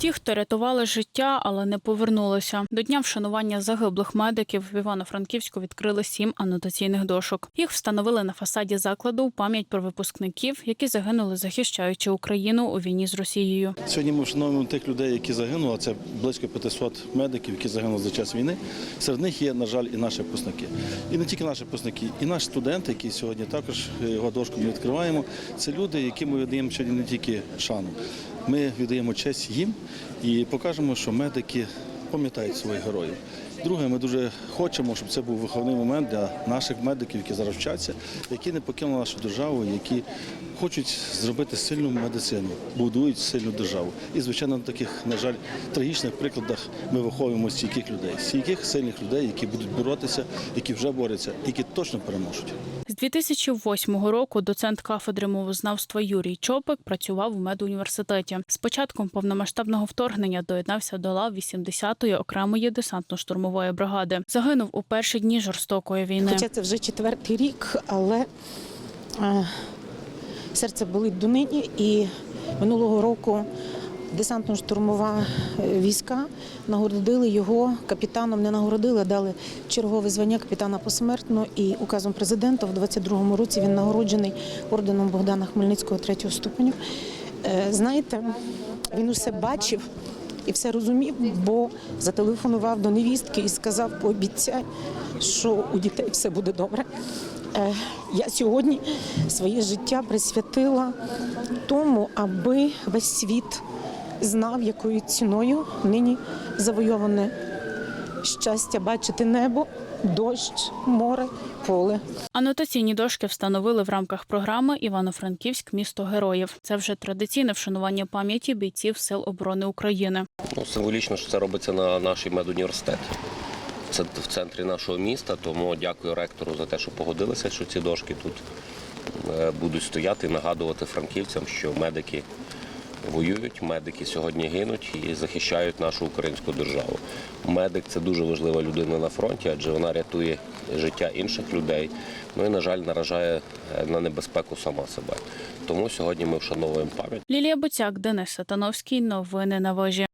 Ті, хто рятували життя, але не повернулися. До дня вшанування загиблих медиків в Івано-Франківську відкрили сім анотаційних дошок. Їх встановили на фасаді закладу у пам'ять про випускників, які загинули, захищаючи Україну у війні з Росією. Сьогодні ми вшановуємо тих людей, які загинули. Це близько 500 медиків, які загинули за час війни. Серед них є, на жаль, і наші випускники. І не тільки наші випускники, і наш студент, який сьогодні також е, його дошку ми відкриваємо. Це люди, яким ми віддаємо сьогодні не тільки шану. Ми віддаємо честь їм і покажемо, що медики пам'ятають своїх героїв. Друге, ми дуже хочемо, щоб це був виховний момент для наших медиків, які зараз вчаться, які не покинули нашу державу, які хочуть зробити сильну медицину, будують сильну державу. І, звичайно, на таких, на жаль, трагічних прикладах ми виховуємо стійких людей, стійких сильних людей, які будуть боротися, які вже борються, які точно переможуть. З 2008 року доцент кафедри мовознавства Юрій Чопик працював у медуніверситеті. З початком повномасштабного вторгнення доєднався до лав 80-ї окремої десантно-штурмової бригади. Загинув у перші дні жорстокої війни. Хоча це вже четвертий рік, але е, серце болить донині. І минулого року десантно-штурмова е, війська нагородили його капітаном, не нагородили, а дали чергове звання капітана посмертно. І указом президента в 22-му році він нагороджений орденом Богдана Хмельницького третього ступеню. Е, Знаєте, він усе бачив. І все розумів, бо зателефонував до невістки і сказав, пообіцяй, що у дітей все буде добре. Е, Я сьогодні своє життя присвятила тому, аби весь світ знав, якою ціною нині завойоване щастя бачити небо, дощ, море, поле. Анотаційні дошки встановили в рамках програми Івано-Франківськ місто героїв. Це вже традиційне вшанування пам'яті бійців Сил оборони України. Ну, символічно, що це робиться на нашій медуніверситеті. Це в центрі нашого міста, тому дякую ректору за те, що погодилися, що ці дошки тут е, будуть стояти і нагадувати франківцям, що медики воюють, медики сьогодні гинуть і захищають нашу українську державу. Медик це дуже важлива людина на фронті, адже вона рятує життя інших людей. Ну і, на жаль, наражає е, на небезпеку сама себе. Тому сьогодні ми вшановуємо пам'ять. Лілія Буцяк, Денис Сатановський. Новини на вежі.